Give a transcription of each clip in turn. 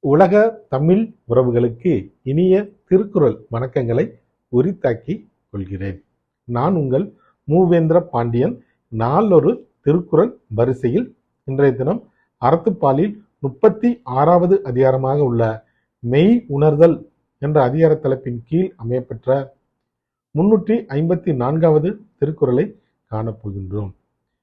உலக தமிழ் உறவுகளுக்கு இனிய திருக்குறள் வணக்கங்களை உரித்தாக்கி கொள்கிறேன். நான் உங்கள் மூவேந்திர பாண்டியன். நாளொரு திருக்குறள் வரிசையில் இன்றைய தினம் அறத்துப்பாலில் முப்பத்தி ஆறாவது அதிகாரமாக உள்ள மெய் உணர்தல் என்ற அதிகார தலைப்பின் கீழ் அமையப்பெற்ற முன்னூற்றி ஐம்பத்தி நான்காவது திருக்குறளை காணப்போகின்றோம்.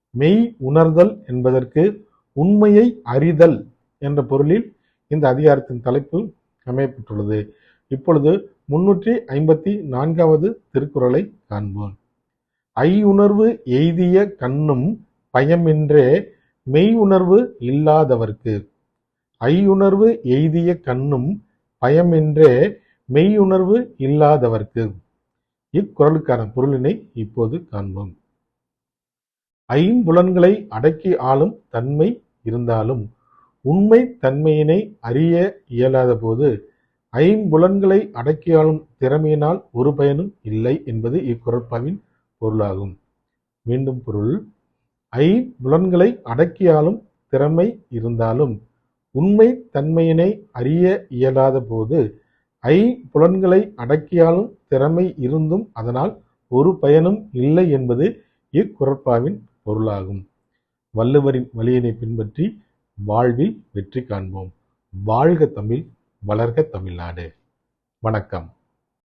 மெய் உணர்தல் என்பதற்கு உண்மையை அறிதல் என்ற பொருளில் இந்த அதிகாரத்தின் தலைப்பில் அமையப்பட்டுள்ளது இப்பொழுது முன்னூற்றி ஐம்பத்தி நான்காவது திருக்குறளை காண்போம். ஐயுணர்வு எய்திய கண்ணும் பயமின்றே மெய் உணர்வு இல்லாதவர்க்கு. ஐயுணர்வு எய்திய கண்ணும் பயமின்றே மெய்யுணர்வு இல்லாதவர்க்கு. இக்குறளுக்கான பொருளினை இப்போது காண்போம். ஐம்புலன்களை அடக்கி ஆளும் தன்மை இருந்தாலும் உண்மை தன்மையினை அறிய இயலாத போது ஐம்புலன்களை அடக்கியாளும் திறமையினால் ஒரு பயனும் இல்லை என்பது இக்குறட்பாவின் பொருளாகும். மீண்டும் பொருள் ஐம்புலன்களை அடக்கியாளும் திறமை இருந்தாலும் உண்மை தன்மையினை அறிய இயலாத போது ஐம்புலன்களை அடக்கியாலும் திறமை இருந்தும் அதனால் ஒரு பயனும் இல்லை என்பது இக்குறட்பாவின் பொருளாகும். வள்ளுவரின் வழியினை பின்பற்றி வாழ்வில் வெற்றி காண்போம். வாழ்க தமிழ் வளர்க தமிழ்நாடு. வணக்கம்.